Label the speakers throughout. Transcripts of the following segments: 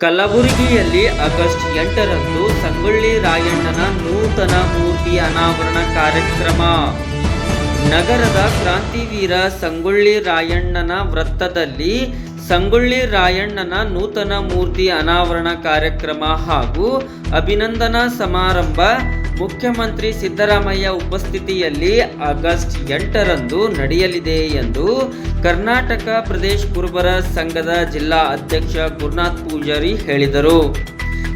Speaker 1: ಕಲಬುರಗಿಯಲ್ಲಿ ಆಗಸ್ಟ್ ಎಂಟರಂದು ಸಂಗೊಳ್ಳಿ ರಾಯಣ್ಣನ ನೂತನ ಮೂರ್ತಿ ಅನಾವರಣ ಕಾರ್ಯಕ್ರಮ. ನಗರದ ಕ್ರಾಂತಿವೀರ ಸಂಗೊಳ್ಳಿ ರಾಯಣ್ಣನ ವೃತ್ತದಲ್ಲಿ ಸಂಗೊಳ್ಳಿ ರಾಯಣ್ಣನ ನೂತನ ಮೂರ್ತಿ ಅನಾವರಣ ಕಾರ್ಯಕ್ರಮ ಹಾಗೂ ಅಭಿನಂದನಾ ಸಮಾರಂಭ ಮುಖ್ಯಮಂತ್ರಿ ಸಿದ್ದರಾಮಯ್ಯ ಉಪಸ್ಥಿತಿಯಲ್ಲಿ ಆಗಸ್ಟ್ ಎಂಟರಂದು ನಡೆಯಲಿದೆ ಎಂದು ಕರ್ನಾಟಕ ಪ್ರದೇಶ್ ಕುರುಬರ ಸಂಘದ ಜಿಲ್ಲಾ ಅಧ್ಯಕ್ಷ ಗುರುನಾಥ್ ಪೂಜಾರಿ ಹೇಳಿದರು.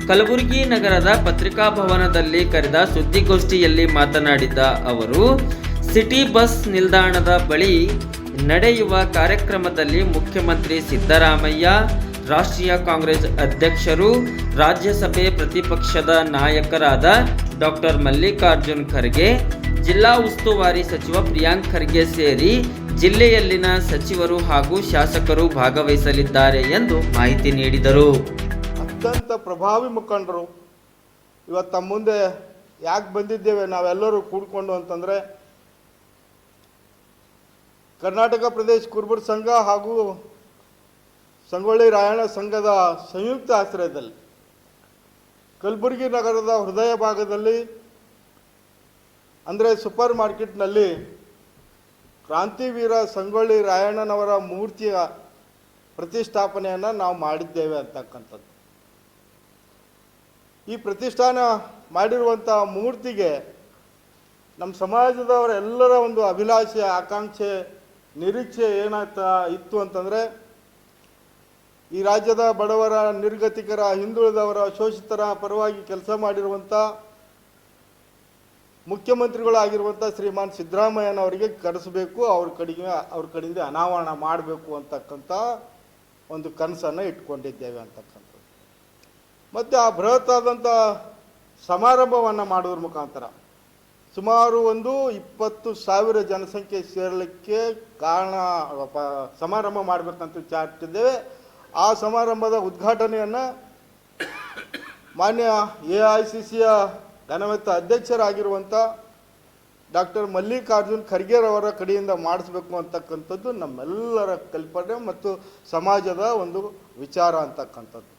Speaker 1: ಕಲಬುರಗಿ ನಗರದ ಪತ್ರಿಕಾ ಭವನದಲ್ಲಿ ಕರೆದ ಸುದ್ದಿಗೋಷ್ಠಿಯಲ್ಲಿ ಮಾತನಾಡಿದ ಅವರು, ಸಿಟಿ ಬಸ್ ನಿಲ್ದಾಣದ ಬಳಿ ನಡೆಯುವ ಕಾರ್ಯಕ್ರಮದಲ್ಲಿ ಮುಖ್ಯಮಂತ್ರಿ ಸಿದ್ದರಾಮಯ್ಯ, ರಾಷ್ಟ್ರೀಯ ಕಾಂಗ್ರೆಸ್ ಅಧ್ಯಕ್ಷರು, ರಾಜ್ಯಸಭೆ ಪ್ರತಿಪಕ್ಷದ ನಾಯಕರಾದ ಡಾಕ್ಟರ್ ಮಲ್ಲಿಕಾರ್ಜುನ್ ಖರ್ಗೆ, ಜಿಲ್ಲಾ ಉಸ್ತುವಾರಿ ಸಚಿವ ಪ್ರಿಯಾಂಕ್ ಖರ್ಗೆ ಸೇರಿ ಜಿಲ್ಲೆಯಲ್ಲಿನ ಸಚಿವರು ಹಾಗೂ ಶಾಸಕರು ಭಾಗವಹಿಸಲಿದ್ದಾರೆ ಎಂದು ಮಾಹಿತಿ ನೀಡಿದರು.
Speaker 2: ಅತ್ಯಂತ ಪ್ರಭಾವಿ ಮುಖಂಡರು. ಇವತ್ತು ತಮ್ಮ ಮುಂದೆ ಯಾಕೆ ಬಂದಿದ್ದೇವೆ ನಾವೆಲ್ಲರೂ ಕೂಡ್ಕೊಂಡು ಅಂತಂದರೆ, ಕರ್ನಾಟಕ ಪ್ರದೇಶ ಕುರುಬರ ಸಂಘ ಹಾಗೂ ಸಂಗೊಳ್ಳಿ ರಾಯಣ್ಣ ಸಂಘದ ಸಂಯುಕ್ತ ಆಶ್ರಯದಲ್ಲಿ ಕಲಬುರಗಿ ನಗರದ ಹೃದಯ ಭಾಗದಲ್ಲಿ, ಅಂದರೆ ಸೂಪರ್ ಮಾರ್ಕೆಟ್ನಲ್ಲಿ ಕ್ರಾಂತಿವೀರ ಸಂಗೊಳ್ಳಿ ರಾಯಣ್ಣನವರ ಮೂರ್ತಿಯ ಪ್ರತಿಷ್ಠಾಪನೆಯನ್ನು ನಾವು ಮಾಡಿದ್ದೇವೆ ಅಂತಕ್ಕಂಥದ್ದು. ಈ ಪ್ರತಿಷ್ಠಾನ ಮಾಡಿರುವಂಥ ಮೂರ್ತಿಗೆ ನಮ್ಮ ಸಮಾಜದವರೆಲ್ಲರ ಒಂದು ಅಭಿಲಾಷೆ, ಆಕಾಂಕ್ಷೆ, ನಿರೀಕ್ಷೆ ಏನಾಗ್ತಾ ಇತ್ತು ಅಂತಂದರೆ ಈ ರಾಜ್ಯದ ಬಡವರ, ನಿರ್ಗತಿಕರ, ಹಿಂದುಳಿದವರ, ಶೋಷಿತರ ಪರವಾಗಿ ಕೆಲಸ ಮಾಡಿರುವಂಥ ಮುಖ್ಯಮಂತ್ರಿಗಳಾಗಿರುವಂಥ ಶ್ರೀಮಾನ್ ಸಿದ್ದರಾಮಯ್ಯನವರಿಗೆ ಕರೆಸಬೇಕು. ಅವ್ರ ಕಡೆಗೆ, ಅವ್ರ ಕಡೆಯಿಂದ ಅನಾವರಣ ಮಾಡಬೇಕು ಅಂತಕ್ಕಂಥ ಒಂದು ಕನಸನ್ನು ಇಟ್ಕೊಂಡಿದ್ದೇವೆ ಅಂತಕ್ಕಂಥದ್ದು. ಮತ್ತು ಆ ಬೃಹತ್ ಆದಂಥ ಸಮಾರಂಭವನ್ನು ಮಾಡೋದ್ರ ಮುಖಾಂತರ ಸುಮಾರು ಒಂದು ಇಪ್ಪತ್ತು ಸಾವಿರ ಜನಸಂಖ್ಯೆ ಸೇರಲಿಕ್ಕೆ ಕಾರಣ ಸಮಾರಂಭ ಮಾಡಬೇಕಂತ ವಿಚಾರಿಸಿದ್ದೇವೆ. ಆ ಸಮಾರಂಭದ ಉದ್ಘಾಟನೆಯನ್ನು ಮಾನ್ಯ ಎ ಐ ಸಿ ಸಿಯ ಘನವೆತ್ತ ಅಧ್ಯಕ್ಷರಾಗಿರುವಂಥ ಡಾಕ್ಟರ್ ಮಲ್ಲಿಕಾರ್ಜುನ್ ಖರ್ಗೆರವರ ಕಡೆಯಿಂದ ಮಾಡಿಸ್ಬೇಕು ಅಂತಕ್ಕಂಥದ್ದು ನಮ್ಮೆಲ್ಲರ ಕಲ್ಪನೆ ಮತ್ತು ಸಮಾಜದ ಒಂದು ವಿಚಾರ ಅಂತಕ್ಕಂಥದ್ದು.